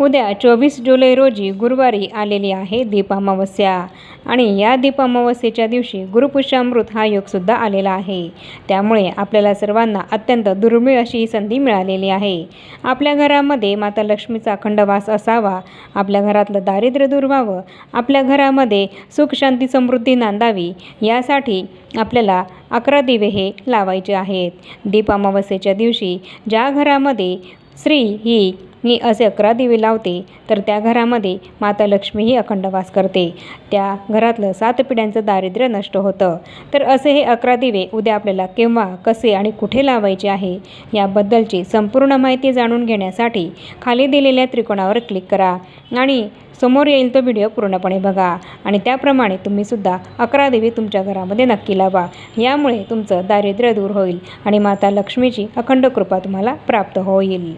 उद्या चोवीस जुलै रोजी गुरुवारी आलेली आहे दीपामावस्या. आणि या दीपामावस्येच्या दिवशी गुरुपुष्यामृत हा योगसुद्धा आलेला आहे. त्यामुळे आपल्याला सर्वांना अत्यंत दुर्मिळ अशी ही संधी मिळालेली आहे. आपल्या घरामध्ये माता लक्ष्मीचा अखंड वास असावा आपल्या घरातलं दारिद्र्य दूर व्हावं आपल्या घरामध्ये सुख शांती समृद्धी नांदावी यासाठी आपल्याला अकरा दिवे हे लावायचे आहेत. दीपामावस्येच्या दिवशी ज्या घरामध्ये स्त्री ही मी असे अकरा दिवे लावते तर त्या घरामध्ये माता लक्ष्मीही अखंडवास अखंड वास करते. त्या घरातलं सात पिढ्यांचं दारिद्र्य नष्ट होतं. तर असे हे अकरा दिवे उद्या आपल्याला केव्हा कसे आणि कुठे लावायचे आहे याबद्दलची संपूर्ण माहिती जाणून घेण्यासाठी खाली दिलेल्या त्रिकोणावर क्लिक करा आणि समोर येईल तो व्हिडिओ पूर्णपणे बघा. आणि त्याप्रमाणे तुम्हीसुद्धा अकरा देवी तुमच्या घरामध्ये नक्की लावा. यामुळे तुमचं दारिद्र्य दूर होईल आणि माता लक्ष्मीची अखंड कृपा तुम्हाला प्राप्त होईल.